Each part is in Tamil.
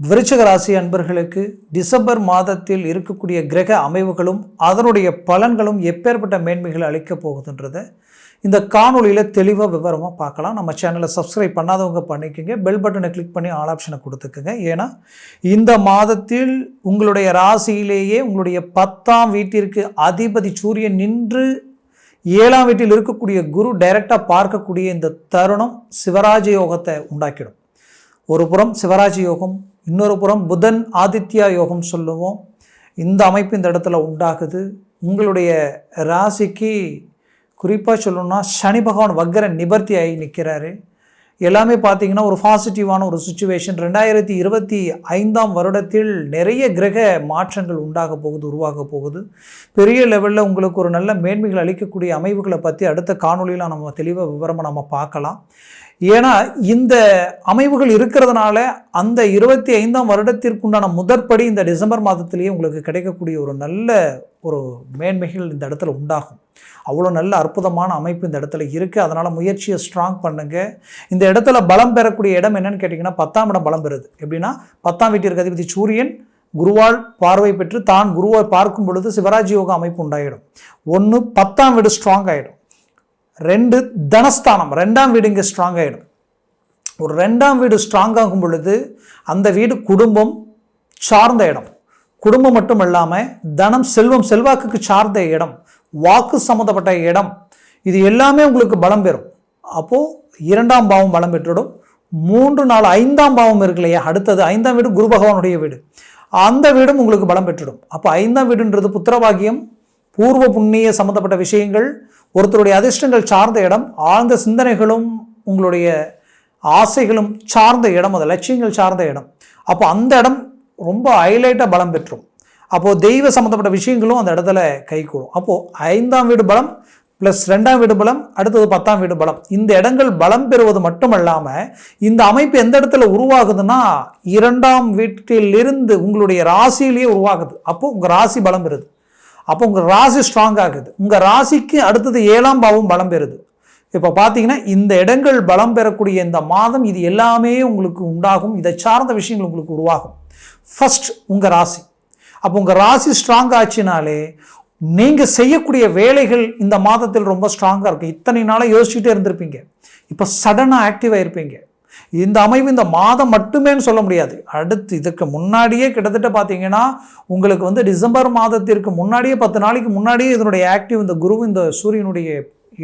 விருச்சக ராசி அன்பர்களுக்கு டிசம்பர் மாதத்தில் இருக்கக்கூடிய கிரக அமைவுகளும் அதனுடைய பலன்களும் எப்பேற்பட்ட மேன்மைகளை அளிக்கப் போகுதுன்றதை இந்த காணொலியில் தெளிவாக விவரமாக பார்க்கலாம். நம்ம சேனலை சப்ஸ்கிரைப் பண்ணாதவங்க பண்ணிக்கோங்க. பெல் பட்டனை கிளிக் பண்ணி ஆல் ஆப்ஷனை கொடுத்துக்கோங்க. ஏன்னா இந்த மாதத்தில் உங்களுடைய ராசியிலேயே உங்களுடைய பத்தாம் வீட்டிற்கு அதிபதி சூரியன் நின்று ஏழாம் வீட்டில் இருக்கக்கூடிய குரு டைரக்டாக பார்க்கக்கூடிய இந்த தருணம் சிவராஜ யோகத்தை உண்டாக்கிடும். ஒரு புறம் சிவராஜ யோகம் இன்னொரு புறம் புதன் ஆதித்யா யோகம் சொல்லுவோம். இந்த அமைப்பு இந்த இடத்துல உண்டாகுது. உங்களுடைய ராசிக்கு குறிப்பாக சொல்லணும்னா சனி பகவான் வக்கர நிபர்த்தி ஆகி நிற்கிறாரு எல்லாமே பார்த்தீங்கன்னா ஒரு பாசிட்டிவான ஒரு சுச்சுவேஷன் ரெண்டாயிரத்தி இருபத்தி ஐந்தாம் வருடத்தில் நிறைய கிரக மாற்றங்கள் உண்டாக போகுது உருவாக போகுது. பெரிய லெவலில் உங்களுக்கு ஒரு நல்ல மேன்மைகள் அளிக்கக்கூடிய அமைவுகளை பற்றி அடுத்த காணொலியில் நம்ம தெளிவாக விவரமாக நம்ம பார்க்கலாம். ஏன்னா இந்த அமைவுகள் இருக்கிறதுனால அந்த இருபத்தி ஐந்தாம் வருடத்திற்குண்டான முதற்படி இந்த டிசம்பர் மாதத்திலேயே உங்களுக்கு கிடைக்கக்கூடிய ஒரு நல்ல ஒரு மேன்மைகள் இந்த இடத்துல உண்டாகும். அவ்வளோ நல்ல அற்புதமான அமைப்பு இந்த இடத்துல இருக்குது அதனால் முயற்சியை ஸ்ட்ராங் பண்ணுங்கள் இந்த இடத்துல பலம் பெறக்கூடிய இடம் என்னன்னு கேட்டிங்கன்னா பத்தாம் இடம் பலம் பெறுது. எப்படின்னா பத்தாம் வீட்டிற்கு அதிபதி சூரியன் குருவால் பார்வை பெற்று தான் குருவை பார்க்கும் பொழுது சிவராஜ் யோக அமைப்பு உண்டாயிடும். ஒன்று பத்தாம் வீடு ஸ்ட்ராங் ஆகிடும் ரெண்டு தனஸ்தானம். ரெண்டாம் வீடு இங்கே ஸ்ட்ராங் ஆகிடும் ஒரு ரெண்டாம் வீடு ஸ்ட்ராங் ஆகும் பொழுது அந்த வீடு குடும்பம் சார்ந்த இடம். குடும்பம் மட்டும் இல்லாமல் தனம் செல்வம் செல்வாக்குக்கு சார்ந்த இடம் வாக்கு சம்மந்தப்பட்ட இடம் இது எல்லாமே உங்களுக்கு பலம் பெறும். அப்போது இரண்டாம் பாவம் பலம் பெற்றுவிடும். மூன்று நாள் ஐந்தாம் பாவம் இருக்கு இல்லையா? அடுத்தது ஐந்தாம் வீடு குரு பகவானுடைய வீடு. அந்த வீடும் உங்களுக்கு பலம் பெற்றுடும் அப்போ ஐந்தாம் வீடுன்றது புத்திரபாகியம் பூர்வ புண்ணிய சம்மந்தப்பட்ட விஷயங்கள் ஒருத்தருடைய அதிர்ஷ்டங்கள் சார்ந்த இடம் ஆழ்ந்த சிந்தனைகளும் உங்களுடைய ஆசைகளும் சார்ந்த இடம் அது லட்சியங்கள் சார்ந்த இடம். அப்போ அந்த இடம் ரொம்ப ஹைலைட்டாக பலம் பெற்றும். அப்போது தெய்வ சம்மந்தப்பட்ட விஷயங்களும் அந்த இடத்துல கைகூடும் அப்போது ஐந்தாம் வீடு பலம் ப்ளஸ் ரெண்டாம் வீடு பலம் அடுத்தது பத்தாம் வீடு பலம். இந்த இடங்கள் பலம் பெறுவது மட்டுமல்லாமல் இந்த அமைப்பு எந்த இடத்துல உருவாகுதுன்னா இரண்டாம் வீட்டிலிருந்து உங்களுடைய ராசியிலேயே உருவாகுது. அப்போது உங்கள் ராசி பலம் பெறுது. அப்போ உங்கள் ராசி ஸ்ட்ராங் ஆகுது. உங்கள் ராசிக்கு அடுத்தது ஏழாம் பாவம் பலம் பெறுது. இப்போ பார்த்தீங்கன்னா இந்த இடங்கள் பலம் பெறக்கூடிய இந்த மாதம் இது எல்லாமே உங்களுக்கு உண்டாகும். இதை சார்ந்த விஷயங்கள் உங்களுக்கு உருவாகும். ஃபஸ்ட் உங்கள் ராசி. அப்போ உங்கள் ராசி ஸ்ட்ராங் ஆச்சுனாலே நீங்கள் செய்யக்கூடிய வேலைகள் இந்த மாதத்தில் ரொம்ப ஸ்ட்ராங்காக இருக்கும். இத்தனை நாளாக யோசிச்சுட்டே இருந்திருப்பீங்க. இப்போ சடனாக ஆக்டிவாக இருப்பீங்க இந்த அமைவு இந்த மாதம் மட்டுமேன்னு சொல்ல முடியாது. அடுத்து இதுக்கு முன்னாடியே கிட்டத்தட்ட பார்த்தீங்கன்னா உங்களுக்கு வந்து டிசம்பர் மாதத்திற்கு முன்னாடியே பத்து நாளைக்கு முன்னாடியே இதனுடைய ஆக்டிவ் இந்த குரு இந்த சூரியனுடைய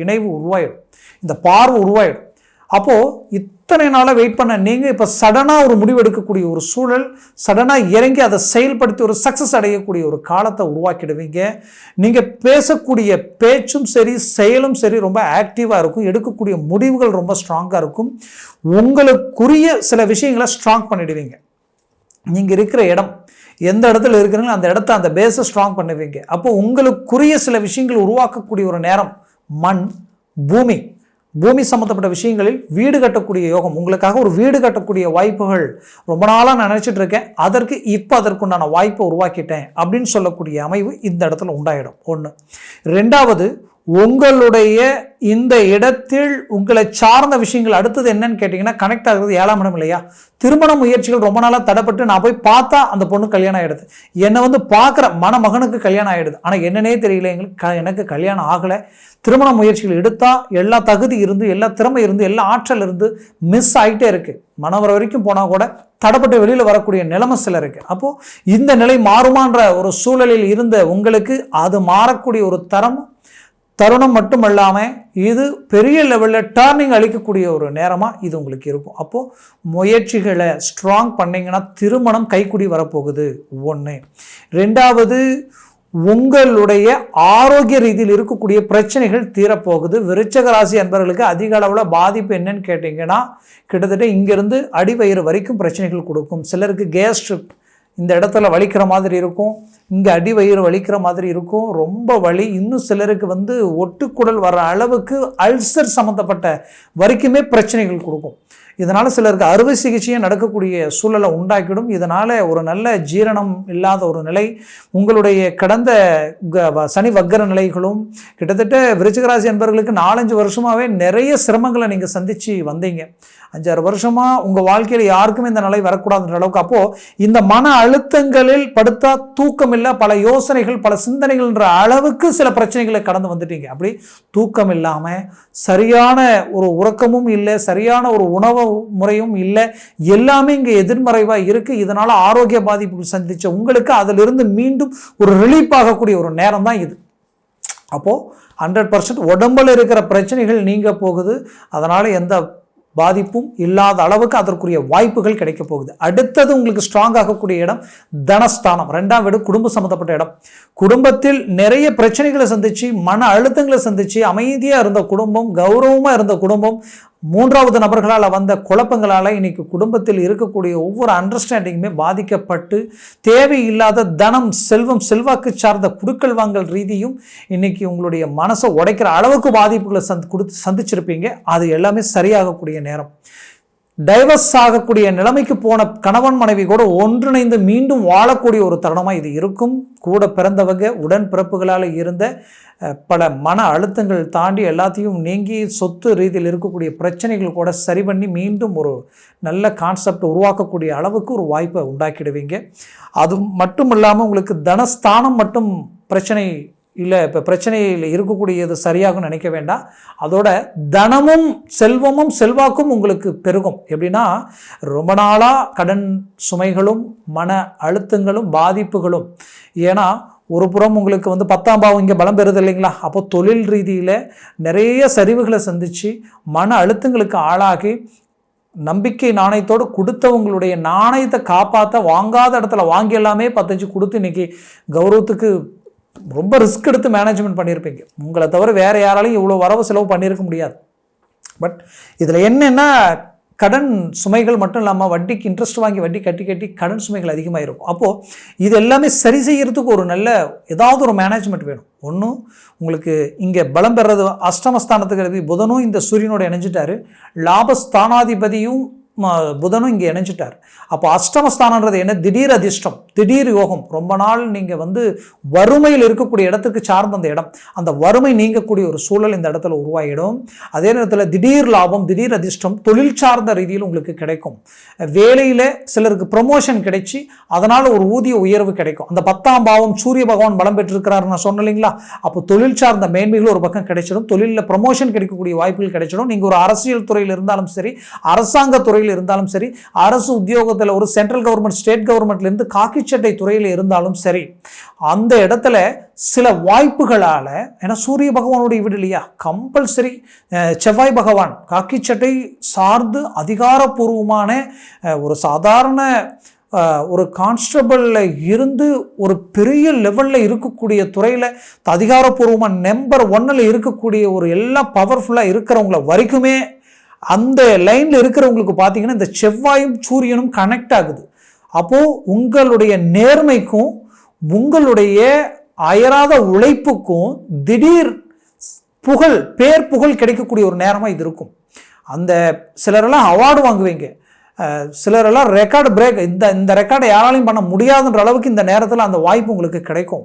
இணைவு உருவாயிடும். இந்த பார்வை உருவாயிடும். அப்போது இத்தனை நாளாக வெயிட் பண்ண நீங்கள் இப்போ சடனாக ஒரு முடிவு எடுக்கக்கூடிய ஒரு சூழல் சடனாக இறங்கி அதை செயல்படுத்தி ஒரு சக்ஸஸ் அடையக்கூடிய ஒரு காலத்தை உருவாக்கிடுவீங்க. நீங்கள் பேசக்கூடிய பேச்சும் சரி செயலும் சரி ரொம்ப ஆக்டிவாக இருக்கும். எடுக்கக்கூடிய முடிவுகள் ரொம்ப ஸ்ட்ராங்காக இருக்கும். உங்களுக்குரிய சில விஷயங்களை ஸ்ட்ராங் பண்ணிடுவீங்க. நீங்கள் இருக்கிற இடம் எந்த இடத்துல இருக்கிறீங்களோ அந்த இடத்த அந்த பேஸை ஸ்ட்ராங் பண்ணுவீங்க. அப்போ உங்களுக்குரிய சில விஷயங்கள் உருவாக்கக்கூடிய ஒரு நேரம் மண் பூமி பூமி சம்மந்தப்பட்ட விஷயங்களில் வீடு கட்டக்கூடிய யோகம். உங்களுக்காக ஒரு வீடு கட்டக்கூடிய வாய்ப்புகள் ரொம்ப நாளாக நான் நினச்சிட்டு இருக்கேன். அதற்கு இப்போ அதற்குண்டான வாய்ப்பை உருவாக்கிட்டேன் அப்படின்னு சொல்லக்கூடிய அமைவு இந்த இடத்துல உண்டாயிடும். ஒன்று ரெண்டாவது உங்களுடைய இந்த இடத்தில் உங்களை சார்ந்த விஷயங்கள் அடுத்தது என்னன்னு கேட்டிங்கன்னா கனெக்ட் ஆகுறது ஏழாம் இடம் இல்லையா? திருமண முயற்சிகள் ரொம்ப நாளாக தடைப்பட்டு நான் போய் பார்த்தா அந்த பொண்ணு கல்யாணம் ஆகிடுது என்னை வந்து பார்க்குற மணமகனுக்கு கல்யாணம் ஆகிடுது ஆனால் என்னன்னே தெரியல எங்களுக்கு க எனக்கு கல்யாணம் ஆகலை. திருமண முயற்சிகள் எடுத்தால் எல்லா தகுதி இருந்து எல்லா திறமை இருந்து எல்லா ஆற்றல் இருந்து மிஸ் ஆகிட்டே இருக்குது மனவர வரைக்கும் போனால் கூட தடப்பட்டு வெளியில் வரக்கூடிய நிலைமை சில இருக்குது அப்போது இந்த நிலை மாறுமான்ற ஒரு சூழலில் இருந்த உங்களுக்கு அது மாறக்கூடிய ஒரு தரம் தருணம் மட்டுமல்லாமல் இது பெரிய லெவலில் டேர்னிங் அளிக்கக்கூடிய ஒரு நேரமாக இது உங்களுக்கு இருக்கும். அப்போது முயற்சிகளை ஸ்ட்ராங் பண்ணிங்கன்னா திருமணம் கைக்குடி வரப்போகுது. ஒன்று ரெண்டாவது உங்களுடைய ஆரோக்கிய ரீதியில் இருக்கக்கூடிய பிரச்சனைகள் தீரப்போகுது. விருச்சக ராசி அன்பர்களுக்கு அதிக அளவில் பாதிப்பு என்னன்னு கேட்டிங்கன்னா கிட்டத்தட்ட இங்கேருந்து அடிவயிறு வரைக்கும் பிரச்சனைகள் கொடுக்கும். சிலருக்கு கேஸ்ட்ரிக் இந்த இடத்துல வலிக்கிற மாதிரி இருக்கும் இங்கே அடி வயிறு வலிக்கிற மாதிரி இருக்கும் ரொம்ப வலி. இன்னும் சிலருக்கு வந்து ஒட்டுக்குடல் வர அளவுக்கு அல்சர் சம்மந்தப்பட்ட வரைக்குமே பிரச்சனைகள் கொடுக்கும். இதனால் சிலருக்கு அறுவை சிகிச்சையும் நடக்கக்கூடிய சூழலை உண்டாக்கிடும். இதனால் ஒரு நல்ல ஜீரணம் இல்லாத ஒரு நிலை உங்களுடைய கடந்த வ- சனி வக்கர நிலைகளும் கிட்டத்தட்ட விருச்சிகராசி என்பவர்களுக்கு நாலஞ்சு வருஷமாகவே நிறைய சிரமங்களை நீங்கள் சந்தித்து வந்தீங்க. அஞ்சாறு வருஷமாக உங்கள் வாழ்க்கையில் யாருக்குமே இந்த நிலை வரக்கூடாதுன்ற அளவுக்கு அப்போது இந்த மன அழுத்தங்களில் படுத்தா தூக்கம் இல்லை பல யோசனைகள் பல சிந்தனைகள்ன்ற அளவுக்கு சில பிரச்சனைகளை கடந்து வந்துட்டீங்க. அப்படி தூக்கம் இல்லாமல் சரியான ஒரு உறக்கமும் இல்லை சரியான ஒரு உணவு முறையும் இல்லை எல்லாமே இங்கே எதிர்மறைவாக இருக்குது இதனால் ஆரோக்கிய பாதிப்பு சந்தித்த உங்களுக்கு அதிலிருந்து மீண்டும் ஒரு ரிலீஃப் ஆகக்கூடிய ஒரு நேரம் தான் இது. அப்போது ஹண்ட்ரட் பர்சன்ட் உடம்பில் இருக்கிற பிரச்சனைகள் நீங்க போகுது. அதனால் எந்த பாதிப்பும் இல்லாத அளவுக்கு அதற்குரிய வாய்ப்புகள் கிடைக்க போகுது. அடுத்தது உங்களுக்கு ஸ்ட்ராங் ஆகக்கூடிய இடம் தனஸ்தானம். ரெண்டாம் வீடு குடும்ப சம்மந்தப்பட்ட இடம். குடும்பத்தில் நிறைய பிரச்சனைகளை சந்திச்சு மன அழுத்தங்களை சந்திச்சு அமைதியாக இருந்த குடும்பம் கௌரவமாக இருந்த குடும்பம் மூன்றாவது நபர்களால் வந்த குழப்பங்களால் இன்றைக்கி குடும்பத்தில் இருக்கக்கூடிய ஒவ்வொரு அண்டர்ஸ்டாண்டிங்குமே பாதிக்கப்பட்டு தேவையில்லாத தனம் செல்வம் செல்வாக்கு சார்ந்த குடுக்கல் வாங்கல் ரீதியும் இன்னைக்கு உங்களுடைய மனசை உடைக்கிற அளவுக்கு பாதிப்புகளை சந்த் கொடுத்து சந்திச்சிருப்பீங்க. அது எல்லாமே சரியாகக்கூடிய நேரம். டைவர்ஸ் ஆகக்கூடிய நிலைமைக்கு போன கணவன் மனைவி கூட ஒன்றிணைந்து மீண்டும் வாழக்கூடிய ஒரு தருணமாக இது இருக்கும். கூட பிறந்தவங்க உடன் பிறப்புகளால் இருந்த பல மன அழுத்தங்கள் தாண்டி எல்லாத்தையும் நீங்கி சொத்து ரீதியில் இருக்கக்கூடிய பிரச்சனைகள் கூட சரி பண்ணி மீண்டும் ஒரு நல்ல கான்செப்ட் உருவாக்கக்கூடிய அளவுக்கு ஒரு வாய்ப்பை உண்டாக்கிடுவீங்க. அது மட்டும் இல்லாமல் உங்களுக்கு தனஸ்தானம் மட்டும் பிரச்சனை இல்லை இப்போ பிரச்சனையில் இருக்கக்கூடியது சரியாகும் நினைக்க வேண்டாம். அதோட தனமும் செல்வமும் செல்வாக்கும் உங்களுக்கு பெருகும். எப்படின்னா ரொம்ப நாளாக கடன் சுமைகளும் மன அழுத்தங்களும் பாதிப்புகளும். ஏன்னா ஒரு புறம் உங்களுக்கு வந்து பத்தாம் பாவம் இங்கே பலம் பெறுது இல்லைங்களா? அப்போ தொழில் ரீதியில் நிறைய சரிவுகளை சந்தித்து மன அழுத்தங்களுக்கு ஆளாகி நம்பிக்கை நாணயத்தோடு கொடுத்தவங்களுடைய நாணயத்தை காப்பாற்ற வாங்காத இடத்துல வாங்கி எல்லாமே பத்தஞ்சு கொடுத்து இன்றைக்கி கௌரவத்துக்கு ரொம்ப ரிஸ்க் எடுத்து மேனேஜ்மெண்ட் பண்ணியிருப்பீங்க உங்களை தவிர வேறு யாராலையும் இவ்வளோ வரவு செலவு பண்ணியிருக்க முடியாது. பட் இதில் என்னென்னா கடன் சுமைகள் மட்டும் இல்லாமல் வட்டிக்கு இன்ட்ரெஸ்ட் வாங்கி வட்டி கட்டி கட்டி கடன் சுமைகள் அதிகமாக இருக்கும். அப்போது இது எல்லாமே சரி செய்கிறதுக்கு ஒரு நல்ல ஏதாவது ஒரு மேனேஜ்மெண்ட் வேணும். ஒன்றும் உங்களுக்கு இங்கே பலம் பெறது அஷ்டமஸ்தானத்துக்கு அதிபதி புதனும் இந்த சூரியனோட இணைஞ்சிட்டாரு. லாபஸ்தானாதிபதியும் புதனும் இங்கே இணைஞ்சிட்டார். அப்போ அஷ்டமஸ்தானன்றது என்ன? திடீர் அதிர்ஷ்டம். திடீர் யோகம் ரொம்ப நாள் நீங்கள் வந்து வறுமையில் இருக்கக்கூடிய இடத்துக்கு சார்ந்த அந்த இடம். அந்த வறுமை நீங்கக்கூடிய ஒரு சூழல் இந்த இடத்துல உருவாகிடும். அதே நேரத்தில் திடீர் லாபம் திடீர் அதிர்ஷ்டம் தொழில் சார்ந்த ரீதியில் உங்களுக்கு கிடைக்கும். வேலையில் சிலருக்கு ப்ரமோஷன் கிடைச்சி அதனால் ஒரு ஊதிய உயர்வு கிடைக்கும். அந்த பத்தாம் பாவம் சூரிய பகவான் பலம் பெற்றிருக்கிறாரு நான் சொன்னேன் இல்லைங்களா? அப்போ தொழில் சார்ந்த மேன்மைகள் ஒரு பக்கம் கிடைச்சிடும். தொழிலில் ப்ரமோஷன் கிடைக்கக்கூடிய வாய்ப்புகள் கிடைச்சிடும். நீங்கள் ஒரு அரசியல் துறையில் இருந்தாலும் சரி அரசாங்க துறையில் இருந்தாலும் சரி அரசு உத்தியோகத்தில் ஒரு சென்ட்ரல் கவர்மெண்ட் ஸ்டேட் கவர்மெண்ட்லேருந்து காக்கி காக்கிச்சட்டை துறையில் இருந்தாலும் சரி அந்த இடத்துல சில வாய்ப்புகளால் ஏன்னா சூரிய பகவானுடைய வீடு இல்லையா? கம்பல்சரி செவ்வாய் பகவான் காக்கிச்சட்டை சார்ந்து அதிகாரப்பூர்வமான ஒரு சாதாரண ஒரு கான்ஸ்டபிளில் இருந்து ஒரு பெரிய லெவலில் இருக்கக்கூடிய துறையில் அதிகாரப்பூர்வமாக நம்பர் ஒன்னில் இருக்கக்கூடிய ஒரு எல்லாம் பவர்ஃபுல்லாக இருக்கிறவங்கள வரைக்குமே அந்த லைனில் இருக்கிறவங்களுக்கு பார்த்தீங்கன்னா இந்த செவ்வாயும் சூரியனும் கனெக்ட் ஆகுது. அப்போது உங்களுடைய நேர்மைக்கும் உங்களுடைய அயராத உழைப்புக்கும் திடீர் புகழ் பேர் புகழ் கிடைக்கக்கூடிய ஒரு நேரமாக இது இருக்கும். அந்த சிலரெல்லாம் அவார்டு வாங்குவீங்க. சிலரெல்லாம் ரெக்கார்டு பிரேக் இந்த இந்த ரெக்கார்டை யாராலையும் பண்ண முடியாதுன்ற அளவுக்கு இந்த நேரத்தில் அந்த வாய்ப்பு உங்களுக்கு கிடைக்கும்.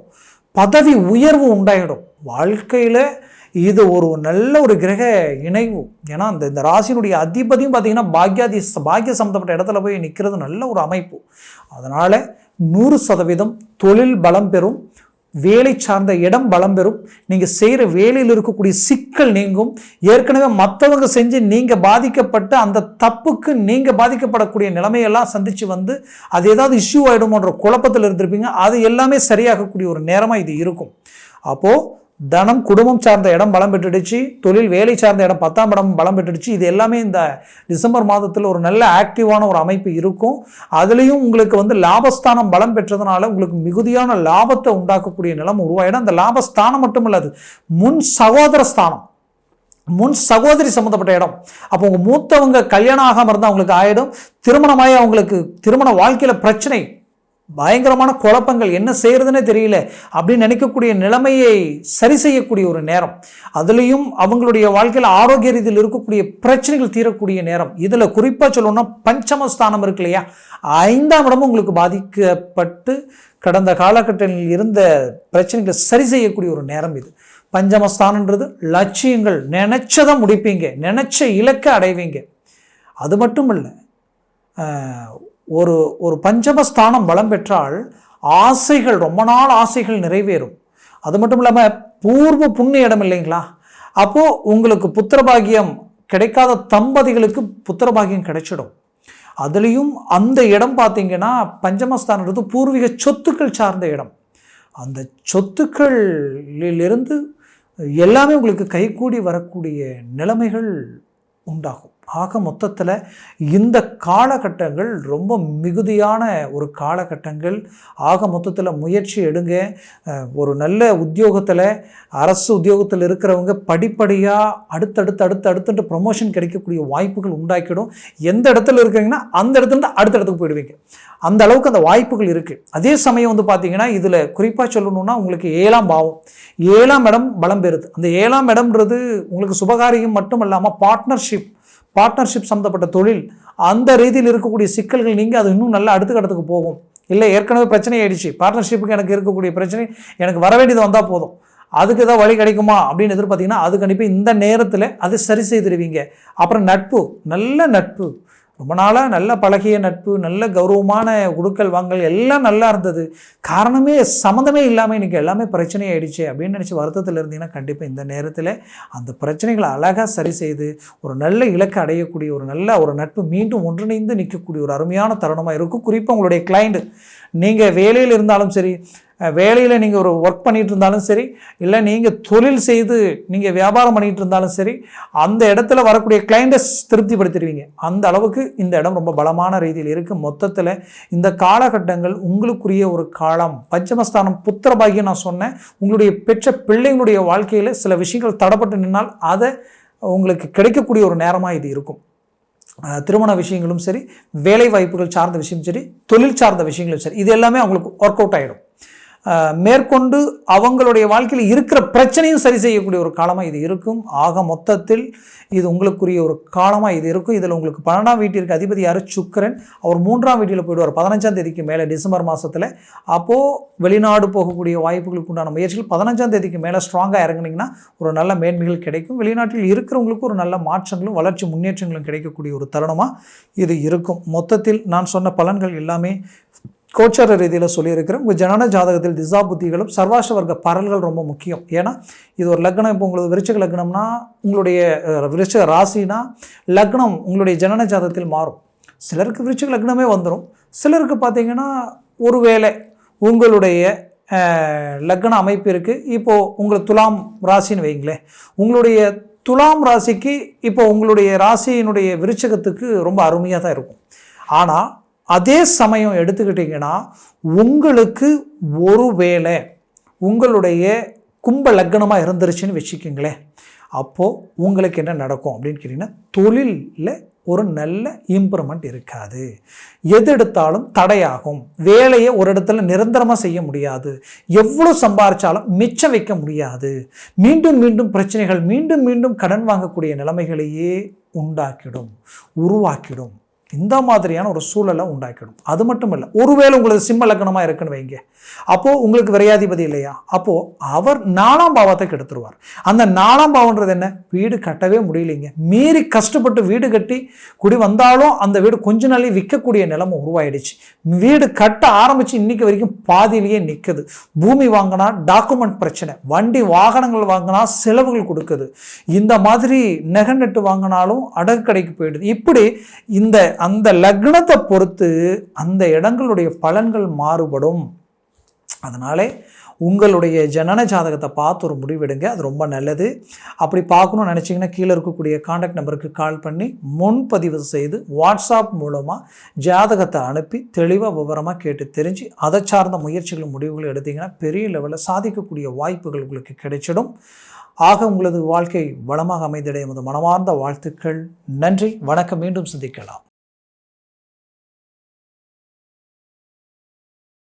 பதவி உயர்வு உண்டாயிடும். வாழ்க்கையில் இது ஒரு நல்ல ஒரு கிரக இணைவு. ஏன்னா அந்த இந்த ராசியினுடைய அதிபதியும் பார்த்தீங்கன்னா பாக்யாதி பாக்கிய சம்மந்தப்பட்ட இடத்துல போய் நிற்கிறது நல்ல ஒரு அமைப்பு. அதனால் நூறு சதவீதம் தொழில் பலம் பெறும். வேலை சார்ந்த இடம் பலம் பெறும். நீங்கள் செய்கிற வேலையில் இருக்கக்கூடிய சிக்கல் நீங்கும். ஏற்கனவே மற்றவங்க செஞ்சு நீங்கள் பாதிக்கப்பட்டு அந்த தப்புக்கு நீங்கள் பாதிக்கப்படக்கூடிய நிலைமையெல்லாம் சந்தித்து வந்து அது ஏதாவது இஷ்யூ ஆகிடுமோன்ற குழப்பத்தில் இருந்திருப்பீங்க. அது எல்லாமே சரியாகக்கூடிய ஒரு நேரமாக இது இருக்கும். அப்போது தனம் குடும்பம் சார்ந்த இடம் பலம் பெற்றுடுச்சு. தொழில் வேலை சார்ந்த இடம் பத்தாம் இடம் பலம் பெற்றுடுச்சு. இது எல்லாமே இந்த டிசம்பர் மாதத்தில் ஒரு நல்ல ஆக்டிவான ஒரு அமைப்பு இருக்கும். அதுலேயும் உங்களுக்கு வந்து லாபஸ்தானம் பலம் பெற்றதுனால உங்களுக்கு மிகுதியான லாபத்தை உண்டாக்கக்கூடிய நிலம் உருவாயிடும். அந்த லாபஸ்தானம் மட்டும் இல்லாது முன் சகோதர ஸ்தானம் முன் சகோதரி சம்மந்தப்பட்ட இடம். அப்போ உங்கள் மூத்தவங்க கல்யாணம் ஆகாமல் இருந்தால் அவங்களுக்கு ஆகிடும் திருமணமாகி அவங்களுக்கு திருமண வாழ்க்கையில் பிரச்சனை பயங்கரமான குழப்பங்கள் என்ன செய்கிறதுனே தெரியல அப்படின்னு நினைக்கக்கூடிய நிலைமையை சரி செய்யக்கூடிய ஒரு நேரம். அதுலேயும் அவங்களுடைய வாழ்க்கையில் ஆரோக்கிய ரீதியில் இருக்கக்கூடிய பிரச்சனைகள் தீரக்கூடிய நேரம். இதில் குறிப்பாக சொல்லணும்னா பஞ்சமஸ்தானம் இருக்கு இல்லையா? ஐந்தாம் இடமும் உங்களுக்கு பாதிக்கப்பட்டு கடந்த காலகட்டத்தில் இருந்த பிரச்சனைகளை சரி செய்யக்கூடிய ஒரு நேரம் இது. பஞ்சமஸ்தானன்றது லட்சியங்கள் நினைச்சதை முடிப்பீங்க நினைச்ச இலக்கை அடைவீங்க. அது மட்டும் இல்லை ஒரு ஒரு பஞ்சமஸ்தானம் பலம் பெற்றால் ஆசைகள் ரொம்ப நாள் ஆசைகள் நிறைவேறும். அது மட்டும் இல்லாமல் பூர்வ புண்ணிய இடம் இல்லைங்களா? அப்போது உங்களுக்கு புத்திரபாகியம் கிடைக்காத தம்பதிகளுக்கு புத்திரபாகியம் கிடைச்சிடும். அதுலேயும் அந்த இடம் பார்த்தீங்கன்னா பஞ்சமஸ்தானது பூர்வீக சொத்துக்கள் சார்ந்த இடம். அந்த சொத்துக்களிலிருந்து எல்லாமே உங்களுக்கு கைகூடி வரக்கூடிய நிலைமைகள் உண்டாகும். ஆக மொத்தத்தில் இந்த காலகட்டங்கள் ரொம்ப மிகுதியான ஒரு காலகட்டங்கள். ஆக மொத்தத்தில் முயற்சி எடுங்க. ஒரு நல்ல உத்தியோகத்தில் அரசு உத்தியோகத்தில் இருக்கிறவங்க படிப்படியாக அடுத்தடுத்து அடுத்து அடுத்துட்டு ப்ரொமோஷன் கிடைக்கக்கூடிய வாய்ப்புகள் உண்டாக்கிடும். எந்த இடத்துல இருக்கிறீங்கன்னா அந்த இடத்துல அடுத்த இடத்துக்கு போயிடுவீங்க. அந்த அளவுக்கு அந்த வாய்ப்புகள் இருக்குது அதே சமயம் வந்து பார்த்தீங்கன்னா இதில் குறிப்பாக சொல்லணும்னா உங்களுக்கு ஏழாம் பாவம். ஏழாம் இடம் பலம் பெறுது. அந்த ஏழாம் இடம்ன்றது உங்களுக்கு சுபகாரியம் மட்டும் இல்லாமல் பார்ட்னர்ஷிப் பார்ட்னர்ஷிப் சம்மந்தப்பட்ட தொழில் அந்த ரீதியில் இருக்கக்கூடிய சிக்கல்கள் நீங்கள் அது இன்னும் நல்லா அடுத்த கடத்துக்கு போகும். இல்லை ஏற்கனவே பிரச்சனை ஆயிடுச்சு. பார்ட்னர்ஷிப்புக்கு எனக்கு இருக்கக்கூடிய பிரச்சனை எனக்கு வர வேண்டியது வந்தால் போதும். அதுக்கு ஏதாவது வழி கிடைக்குமா அப்படின்னு எதிர்பார்த்தீங்கன்னா அது கண்டிப்பாக இந்த நேரத்தில் அதை சரி செய்திருவீங்க அப்புறம் நட்பு நல்ல நட்பு. ரொம்ப நாளாக நல்ல பழகிய நட்பு நல்ல கௌரவமான உடுக்கல் வாங்கல் எல்லாம் நல்லா இருந்தது. காரணமே சம்மந்தமே இல்லாமல் இன்றைக்கி எல்லாமே பிரச்சனை ஆயிடுச்சு அப்படின்னு நினச்சி வருத்தத்தில் இருந்தீங்கன்னா கண்டிப்பாக இந்த நேரத்தில் அந்த பிரச்சனைகளை அழகாக சரி செய்து ஒரு நல்ல இலக்கை அடையக்கூடிய ஒரு நல்ல ஒரு நட்பு மீண்டும் ஒன்றிணைந்து நிற்கக்கூடிய ஒரு அருமையான தருணமாக இருக்கும். குறிப்பாக உங்களுடைய கிளைண்ட் நீங்கள் வேலையில் இருந்தாலும் சரி வேலையில் நீங்கள் ஒரு ஒர்க் பண்ணிகிட்டு இருந்தாலும் சரி இல்லை நீங்கள் தொழில் செய்து நீங்கள் வியாபாரம் பண்ணிகிட்டு இருந்தாலும் சரி அந்த இடத்துல வரக்கூடிய கிளைண்ட்டை திருப்திப்படுத்திடுவீங்க. அந்த அளவுக்கு இந்த இடம் ரொம்ப பலமான ரீதியில் இருக்குது மொத்தத்தில் இந்த காலகட்டங்கள் உங்களுக்குரிய ஒரு காலம். பஞ்சமஸ்தானம் புத்திர பாகியம் நான் சொன்னேன். உங்களுடைய பெற்ற பிள்ளைங்களுடைய வாழ்க்கையில் சில விஷயங்கள் தடப்பட்டு நின்னால் அதை உங்களுக்கு கிடைக்கக்கூடிய ஒரு நேரமாக இது இருக்கும். திருமண விஷயங்களும் சரி வேலை வாய்ப்புகள் சார்ந்த விஷயம் சரி தொழில் சார்ந்த விஷயங்களும் சரி இது எல்லாமே அவங்களுக்கு ஒர்க் அவுட் ஆகிடும் மேற்கொண்டு அவங்களுடைய வாழ்க்கையில் இருக்கிற பிரச்சனையும் சரி செய்யக்கூடிய ஒரு காலமாக இது இருக்கும். ஆக மொத்தத்தில் இது உங்களுக்குரிய ஒரு காலமாக இது இருக்கும். இதில் உங்களுக்கு பன்னெண்டாம் வீட்டிற்கு அதிபதி யார்? சுக்கரன். அவர் மூன்றாம் வீட்டில் போயிடுவார். பதினஞ்சாம் தேதிக்கு மேலே டிசம்பர் மாதத்தில் அப்போது வெளிநாடு போகக்கூடிய வாய்ப்புகளுக்கு உண்டான முயற்சிகள் பதினஞ்சாம் தேதிக்கு மேலே ஸ்ட்ராங்காக இறங்குனீங்கன்னா ஒரு நல்ல மேன்மைகள் கிடைக்கும். வெளிநாட்டில் இருக்கிறவங்களுக்கு ஒரு நல்ல மாற்றங்களும் வளர்ச்சி முன்னேற்றங்களும் கிடைக்கக்கூடிய ஒரு தருணமாக இது இருக்கும். மொத்தத்தில் நான் சொன்ன பலன்கள் எல்லாமே கோச்சார ரீதியில் சொல்லியிருக்கிறேன். உங்கள் ஜனன ஜாதகத்தில் திசா புத்திகளும் சர்வாஷ வர்க்க பரல்கள் ரொம்ப முக்கியம். ஏன்னா இது ஒரு லக்னம் இப்போ உங்களுக்கு விருச்சக லக்னம்னா உங்களுடைய விருச்சக ராசினா லக்னம் உங்களுடைய ஜனன ஜாதகத்தில் மாறும். சிலருக்கு விருச்சக லக்னமே வந்துடும் சிலருக்கு பார்த்தீங்கன்னா ஒருவேளை உங்களுடைய லக்ன அமைப்பு இருக்குது இப்போது உங்களை துலாம் ராசின்னு வைங்களேன் உங்களுடைய துலாம் ராசிக்கு இப்போ உங்களுடைய ராசியினுடைய விருச்சகத்துக்கு ரொம்ப அருமையாக தான் இருக்கும். ஆனால் அதே சமயம் எடுத்துக்கிட்டிங்கன்னா உங்களுக்கு ஒரு வேளை உங்களுடைய கும்ப லக்னமாக இருந்துருச்சுன்னு வச்சுக்கிங்களேன் அப்போது உங்களுக்கு என்ன நடக்கும் அப்படின்னு கேட்டிங்கன்னா தொழிலில் ஒரு நல்ல இம்ப்ரூவ்மெண்ட் இருக்காது. எது எடுத்தாலும் தடையாகும். வேலையை ஒரு இடத்துல நிரந்தரமாக செய்ய முடியாது. எவ்வளோ சம்பாரித்தாலும் மிச்சம் வைக்க முடியாது. மீண்டும் மீண்டும் பிரச்சனைகள் மீண்டும் மீண்டும் கடன் வாங்கக்கூடிய நிலைமைகளையே உண்டாக்கிடும் உருவாக்கிடும். இந்த மாதிரியான ஒரு சூழலை உண்டாக்கிடும். அது மட்டும் இல்லை ஒருவேளை உங்களுக்கு சிம்ம லக்னமாக இருக்குன்னு வைங்க. அப்போது உங்களுக்கு விரையாதிபதி இல்லையா? அப்போது அவர் நாலாம் பாவத்தை கெடுத்துருவார். அந்த நாலாம் பாவன்றது என்ன? வீடு கட்டவே முடியலைங்க. மீறி கஷ்டப்பட்டு வீடு கட்டி குடி வந்தாலும் அந்த வீடு கொஞ்ச நாளே விற்கக்கூடிய நிலைமை உருவாயிடுச்சு. வீடு கட்ட ஆரம்பித்து இன்னைக்கு வரைக்கும் பாதியிலேயே நிற்குது பூமி வாங்கினா டாக்குமெண்ட் பிரச்சனை வண்டி வாகனங்கள் வாங்கினா செலவுகள் கொடுக்குது. இந்த மாதிரி நெகை நட்டு வாங்கினாலும் அடகு கடைக்கு போயிடுது. இப்படி இந்த அந்த லக்னத்தை பொறுத்து அந்த இடங்களுடைய பலன்கள் மாறுபடும். அதனாலே உங்களுடைய ஜனன ஜாதகத்தை பார்த்து ஒரு முடிவெடுங்க அது ரொம்ப நல்லது. அப்படி பார்க்கணும்னு நினச்சிங்கன்னா கீழே இருக்கக்கூடிய காண்டாக்ட் நம்பருக்கு கால் பண்ணி முன்பதிவு செய்து வாட்ஸ்அப் மூலமாக ஜாதகத்தை அனுப்பி தெளிவாக விவரமாக கேட்டு தெரிஞ்சு அதை சார்ந்த முயற்சிகளும் முடிவுகளும் எடுத்திங்கன்னா பெரிய லெவலில் சாதிக்கக்கூடிய வாய்ப்புகள் உங்களுக்கு கிடைச்சிடும். ஆக உங்களது வாழ்க்கை வளமாக அமைந்திட எமது மனமார்ந்த வாழ்த்துக்கள். நன்றி. வணக்கம். மீண்டும் சந்திக்கலாம்.